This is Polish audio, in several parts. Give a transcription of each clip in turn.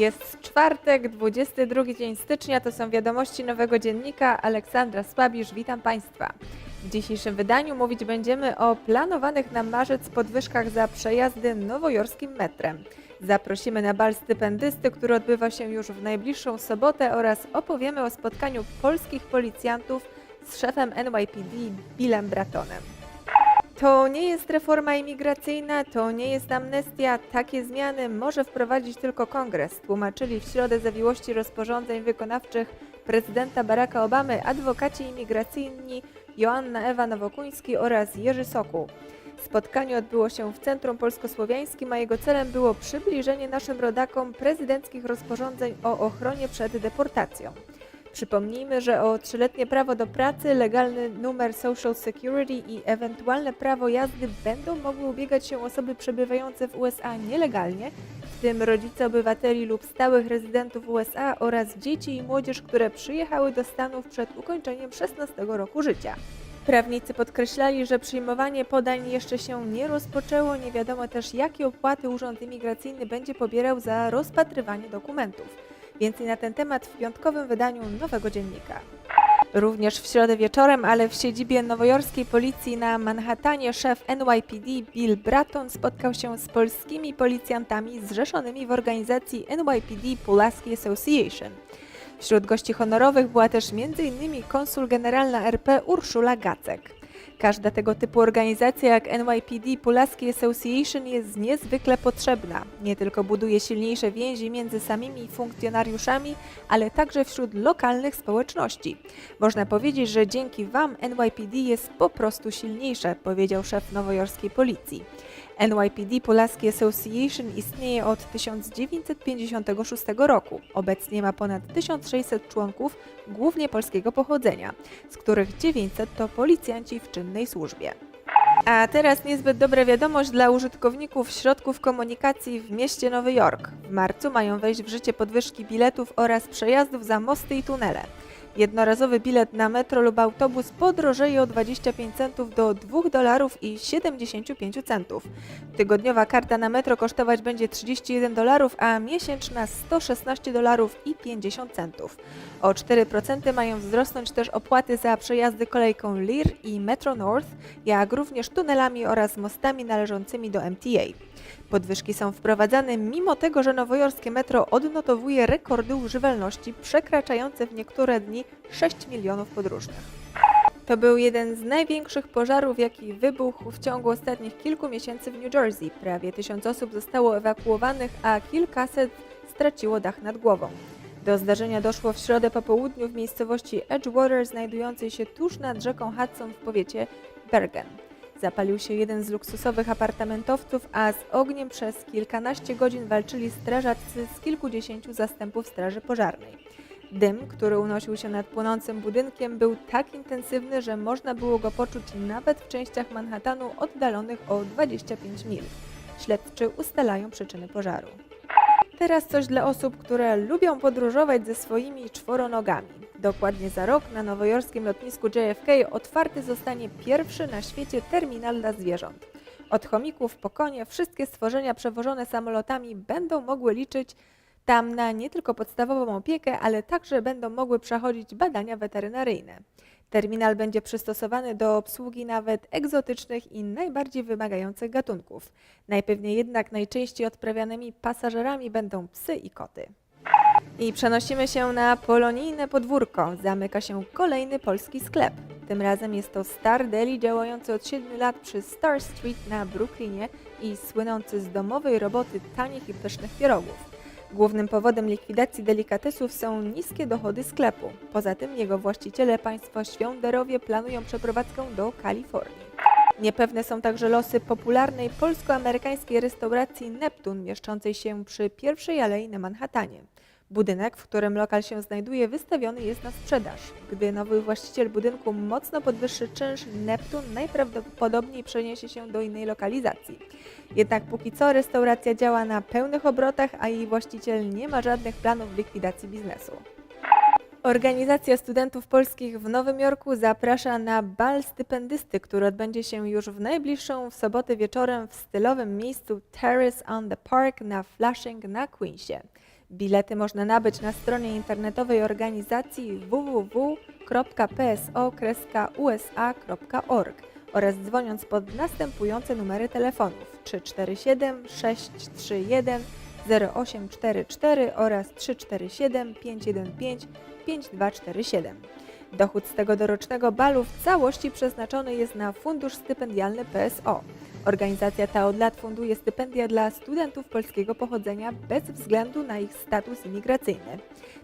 Jest czwartek, 22 dzień stycznia, to są wiadomości nowego dziennika. Aleksandra Słabisz, witam Państwa. W dzisiejszym wydaniu mówić będziemy o planowanych na marzec podwyżkach za przejazdy nowojorskim metrem. Zaprosimy na bal stypendysty, który odbywa się już w najbliższą sobotę oraz opowiemy o spotkaniu polskich policjantów z szefem NYPD Billem Bratonem. To nie jest reforma imigracyjna, to nie jest amnestia. Takie zmiany może wprowadzić tylko kongres, tłumaczyli w środę zawiłości rozporządzeń wykonawczych prezydenta Baracka Obamy adwokaci imigracyjni Joanna Ewa Nowokuński oraz Jerzy Sokół. Spotkanie odbyło się w Centrum Polskosłowiańskim, a jego celem było przybliżenie naszym rodakom prezydenckich rozporządzeń o ochronie przed deportacją. Przypomnijmy, że o trzyletnie prawo do pracy, legalny numer Social Security i ewentualne prawo jazdy będą mogły ubiegać się osoby przebywające w USA nielegalnie, w tym rodzice obywateli lub stałych rezydentów USA oraz dzieci i młodzież, które przyjechały do Stanów przed ukończeniem 16 roku życia. Prawnicy podkreślali, że przyjmowanie podań jeszcze się nie rozpoczęło, nie wiadomo też jakie opłaty Urząd Imigracyjny będzie pobierał za rozpatrywanie dokumentów. Więcej na ten temat w piątkowym wydaniu Nowego Dziennika. Również w środę wieczorem, ale w siedzibie nowojorskiej policji na Manhattanie szef NYPD Bill Bratton spotkał się z polskimi policjantami zrzeszonymi w organizacji NYPD Pulaski Association. Wśród gości honorowych była też m.in. konsul generalna RP Urszula Gacek. Każda tego typu organizacja jak NYPD Pulaski Association jest niezwykle potrzebna. Nie tylko buduje silniejsze więzi między samymi funkcjonariuszami, ale także wśród lokalnych społeczności. Można powiedzieć, że dzięki Wam NYPD jest po prostu silniejsze, powiedział szef nowojorskiej policji. NYPD Pulaski Association istnieje od 1956 roku. Obecnie ma ponad 1600 członków, głównie polskiego pochodzenia, z których 900 to policjanci w czynnej służbie. A teraz niezbyt dobra wiadomość dla użytkowników środków komunikacji w mieście Nowy Jork. W marcu mają wejść w życie podwyżki biletów oraz przejazdów za mosty i tunele. Jednorazowy bilet na metro lub autobus podrożeje o 25 centów do 2 dolarów i 75 centów. Tygodniowa karta na metro kosztować będzie 31 dolarów, a miesięczna 116 dolarów i 50 centów. O 4% mają wzrosnąć też opłaty za przejazdy kolejką Lear i Metro North, jak również tunelami oraz mostami należącymi do MTA. Podwyżki są wprowadzane mimo tego, że nowojorskie metro odnotowuje rekordy używalności przekraczające w niektóre dni 6 milionów podróżnych. To był jeden z największych pożarów, jaki wybuchł w ciągu ostatnich kilku miesięcy w New Jersey. Prawie tysiąc osób zostało ewakuowanych, a kilkaset straciło dach nad głową. Do zdarzenia doszło w środę po południu w miejscowości Edgewater, znajdującej się tuż nad rzeką Hudson w powiecie Bergen. Zapalił się jeden z luksusowych apartamentowców, a z ogniem przez kilkanaście godzin walczyli strażacy z kilkudziesięciu zastępów straży pożarnej. Dym, który unosił się nad płonącym budynkiem, był tak intensywny, że można było go poczuć nawet w częściach Manhattanu oddalonych o 25 mil. Śledczy ustalają przyczyny pożaru. Teraz coś dla osób, które lubią podróżować ze swoimi czworonogami. Dokładnie za rok na nowojorskim lotnisku JFK otwarty zostanie pierwszy na świecie terminal dla zwierząt. Od chomików po konie wszystkie stworzenia przewożone samolotami będą mogły liczyć tam na nie tylko podstawową opiekę, ale także będą mogły przechodzić badania weterynaryjne. Terminal będzie przystosowany do obsługi nawet egzotycznych i najbardziej wymagających gatunków. Najpewniej jednak najczęściej odprawianymi pasażerami będą psy i koty. I przenosimy się na polonijne podwórko. Zamyka się kolejny polski sklep. Tym razem jest to Star Deli działający od 7 lat przy Star Street na Brooklynie i słynący z domowej roboty tanich i pysznych pierogów. Głównym powodem likwidacji delikatesów są niskie dochody sklepu. Poza tym jego właściciele, państwo Świąderowie, planują przeprowadzkę do Kalifornii. Niepewne są także losy popularnej polsko-amerykańskiej restauracji Neptun, mieszczącej się przy pierwszej alei na Manhattanie. Budynek, w którym lokal się znajduje, wystawiony jest na sprzedaż. Gdy nowy właściciel budynku mocno podwyższy czynsz, Neptun najprawdopodobniej przeniesie się do innej lokalizacji. Jednak póki co restauracja działa na pełnych obrotach, a jej właściciel nie ma żadnych planów likwidacji biznesu. Organizacja Studentów Polskich w Nowym Jorku zaprasza na bal stypendysty, który odbędzie się już w najbliższą w sobotę wieczorem w stylowym miejscu Terrace on the Park na Flushing na Queensie. Bilety można nabyć na stronie internetowej organizacji www.pso-usa.org oraz dzwoniąc pod następujące numery telefonów 347 631 0844 oraz 347 515 5247. Dochód z tegorocznego balu w całości przeznaczony jest na fundusz stypendialny PSO. Organizacja ta od lat funduje stypendia dla studentów polskiego pochodzenia bez względu na ich status imigracyjny.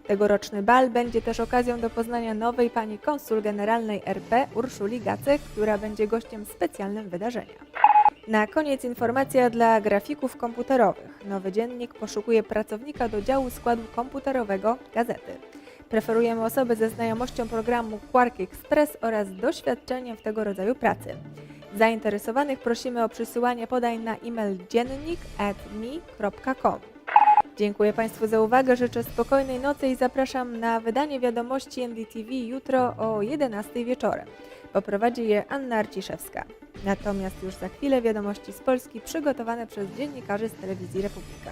Tegoroczny bal będzie też okazją do poznania nowej pani konsul generalnej RP Urszuli Gacek, która będzie gościem specjalnym wydarzenia. Na koniec informacja dla grafików komputerowych. Nowy dziennik poszukuje pracownika do działu składu komputerowego gazety. Preferujemy osoby ze znajomością programu Quark Express oraz doświadczeniem w tego rodzaju pracy. Zainteresowanych prosimy o przysyłanie podań na e-mail dziennik@mi.com. Dziękuję Państwu za uwagę, życzę spokojnej nocy i zapraszam na wydanie wiadomości NDTV jutro o 11 wieczorem. Poprowadzi je Anna Arciszewska. Natomiast już za chwilę wiadomości z Polski przygotowane przez dziennikarzy z Telewizji Republika.